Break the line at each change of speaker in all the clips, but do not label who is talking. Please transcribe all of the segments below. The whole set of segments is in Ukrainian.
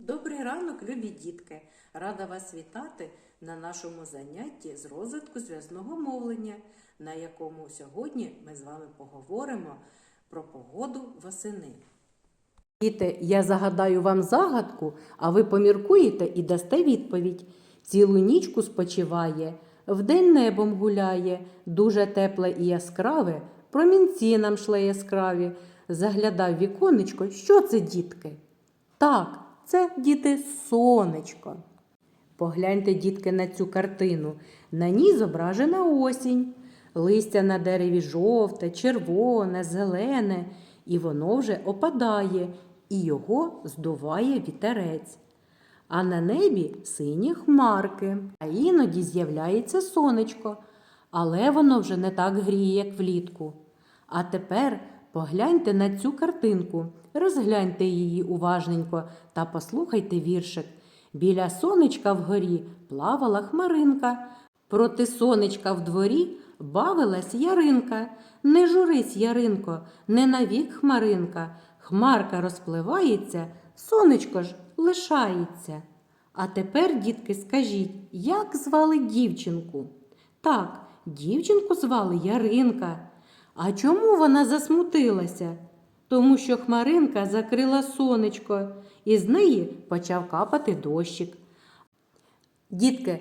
Добрий ранок, любі дітки! Рада вас вітати на нашому занятті з розвитку зв'язного мовлення, на якому сьогодні ми з вами поговоримо про погоду восени. Діти, я загадаю вам загадку, а ви поміркуєте і дасте відповідь. Цілу нічку спочиває, вдень небом гуляє, дуже тепле і яскраве, промінці нам шле яскраві. Заглядав віконечко, що це, дітки? Так, це діти сонечко. Погляньте, дітки, на цю картину. На ній зображена осінь. Листя на дереві жовте, червоне, зелене, і воно вже опадає, і його здуває вітерець. А на небі сині хмарки, а іноді з'являється сонечко, але воно вже не так гріє, як влітку. А тепер погляньте на цю картинку, розгляньте її уважненько та послухайте віршик. Біля сонечка вгорі плавала хмаринка, проти сонечка в дворі бавилась яринка. Не журись, яринко, не навік хмаринка. Хмарка розпливається, сонечко ж лишається. А тепер, дітки, скажіть, як звали дівчинку? Так, дівчинку звали Яринка. А чому вона засмутилася? Тому що хмаринка закрила сонечко, і з неї почав капати дощик. Дітки,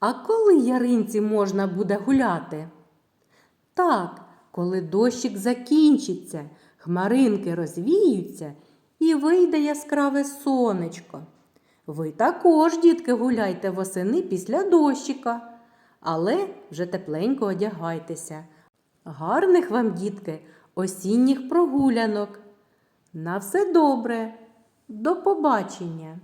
а коли яринці можна буде гуляти? Так, коли дощик закінчиться, хмаринки розвіються і вийде яскраве сонечко. Ви також, дітки, гуляйте восени після дощика, але вже тепленько одягайтеся. Гарних вам, дітки, осінніх прогулянок. На все добре. До побачення!